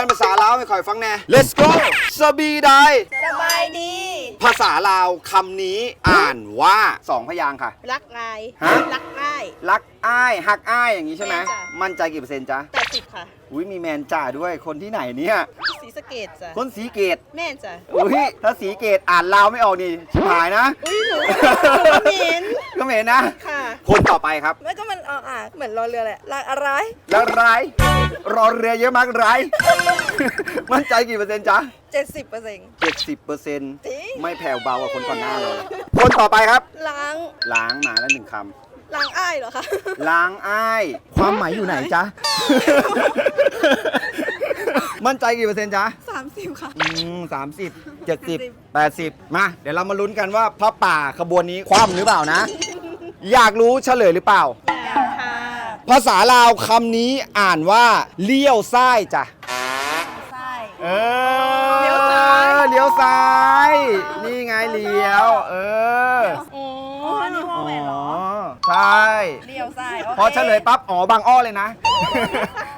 เป็นภาษาลาวให้ข่อยฟังแน่ let's go สบีไดสบายดี ภาษาลาวคำนี้อ่านว่าสองพยางค์ค่ะ รักงาย ฮะ รักง่าย รักอ้ายหักอ้ายอย่างนี้ใช่ไหม แม่จ้ะ มั่นใจกี่เปอร์เซ็นต์จ๊ะแปดสิบค่ะอุ้ยมีแมนจ่าด้วยคนที่ไหนเนี่ย สีสะเกตจ้ะคนสีเกต แม่นจ้ะอุ้ยถ้าสีเกตอ่านลาวไม่ออกนี่ชิบหายนะ อุ้ยหนูหนูเห็นก็เหม็นนะ ค่ะ คนต่อไปครับไม่ก็มันอ่าอ่าเหมือนรอเรือแหละรักอะไร แล้วร้าย รอเรือเยอะมากร้ายมั่นใจกี่เปอร์เซ็นต์จ๊ะเจ็ดสิบเปอร์เซ็นต์เจ็ดสิบเปอร์เซ็นต์จริง ไม่แผ่วเบากว่าคนก่อนหน้าเลยคนต่อไปครับ ล้างล้างหมาแล้วหนึ่งคล้างอ้ายเหรอคะำล้างอ้าย ความหมายอยู่ไหนจ๊ะ มั่นใจกี่เปอร์เซ็นต์จ๊ะ สามสิบค่ะ อืมสามสิบเจ็ดสิบแปดสิบมา เดี๋ยวเรามาลุ้นกันว่าพระป่าขบวนนี้คว่ำหรือเปล่านะ อยากรู้เฉลยหรือเปล่าค่ะ ภาษาลาวคำนี้อ่านว่าเลี้ยวซ้ายจ้ะ ใช่เออเลี้ยวซ้าย เลี้ยวซ้าย นี่ไงเลี้ยว เอออ๋ออันนี้พ่อแหวนเหรอ ใช่ เลี้ยวซ้ายโอคพอเฉลยปั๊บ อ๋อบางอ้อเลยนะ